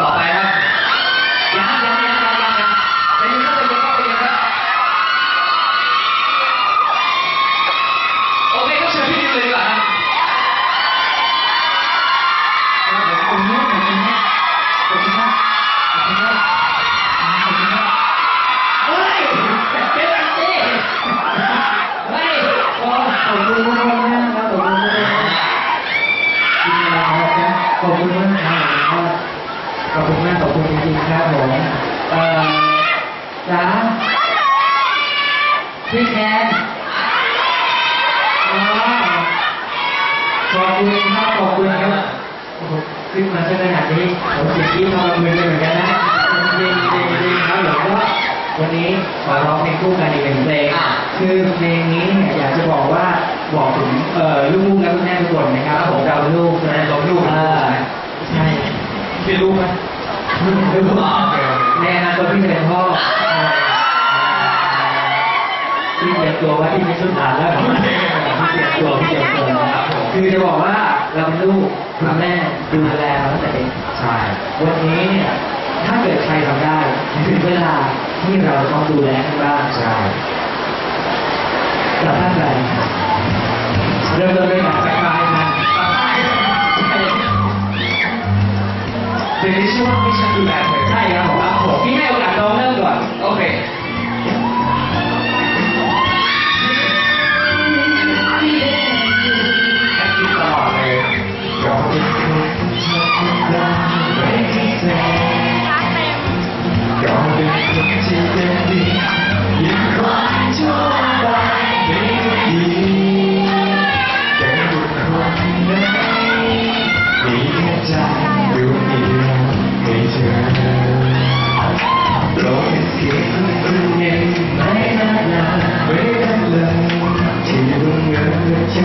ต่อไปครับ ขึ้นมาซะขนาดนี้ผมเสียที่ทำมือเลยเหมือนกันนะจริงจริงๆจริงๆครับผมก็วันนี้ขอร้องเพลงคู่กันอีกหนึ่งเพลงคือเพลงนี้เนี่ยอยากจะบอกว่าบอกถึงเอ่อลูกๆและคุณแม่ทุกคนนะครับผมเราลูกนะเราลูกเออใช่พี่รู้ไหมลูกลูกในอนาคตพี่เป็นพ่อพี่เตรียมตัวว่าพี่ไม่ชุดฐานแล้วพี่เตรียมตัวพี่เตรียมตัวนะครับคือจะบอกว่า เราเป็นลูกคุณแม่ดูแลเราตั้งแต่เด็กใช่วันนี้เนี่ยถ้าเกิดใครทำได้ถึงเวลาที่เราจะต้องดูแลกันบ้างใช่สัมภาษณ์อะไรเริ่มต้นด้วยการทักทายนะเพลงนี้ชื่อว่าไม่ใช่ดูแลเธอใช่ครับผมครับผมพี่ให้โอกาสน้องเริ่มก่อนโอเค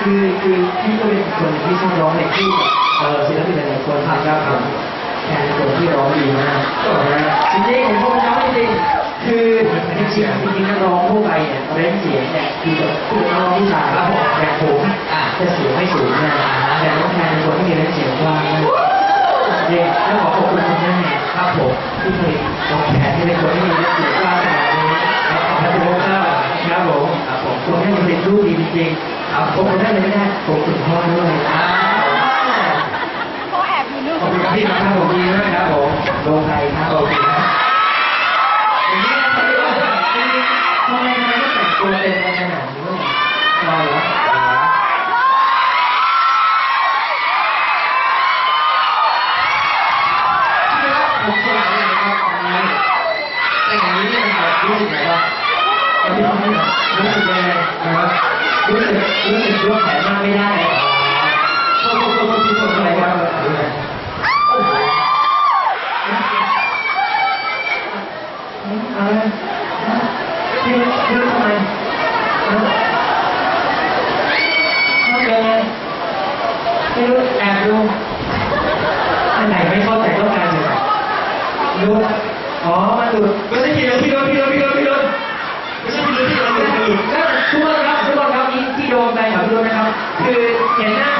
คือคือพี่ก็เป็นคนที่ชอบร้องเพลงคู่เออศิลปินหลายๆคนครับครับผมแทนคนที่ร้องดีมากจริงๆผมชมเขาจริงคือจริงๆจริงๆนักร้องทั่วไปเนี่ยเรนเสียงเนี่ยคือแบบคือนักร้องผู้ชายครับผมแบบผมจะเสียงไม่สูงนะแต่น้องแทนคนที่มีเรนเสียงกว้างมากจริงแล้วขอขอบคุณคุณแม่ครับผมที่เคยน้องแทนที่เป็นคนที่มีเรนเสียง จริงๆครับผมได้เลยไม่ได้ผมคุณพ่อด้วยเขาแอบอยู่นู่นขอบคุณครับพี่ครับผมดีมากครับผมโดนไทยครับโอเคครับอย่างนี้ทำไมทำไมต้องแต่งตัวเต็มขนาดนี้ด้วย ยกแขนมากไม่ได้โทษโทษโทษโทษที่โทษอะไรครับโอ้โหอะไรพี่พี่รู้ทำไมชอบเลยไม่รู้แอบดูอันไหนไม่เข้าใจต้องการอยู่ดูอ๋อมันดู ไม่ใช่พี่รถพี่รถพี่รถพี่รถพี่รถไม่ใช่พี่รถพี่รถพี่รถ แล้วทุกคนครับทุกคนครับนี่ที่โดนไปครับทุกคนนะครับ คือเห็นหน้าเขาก็นึก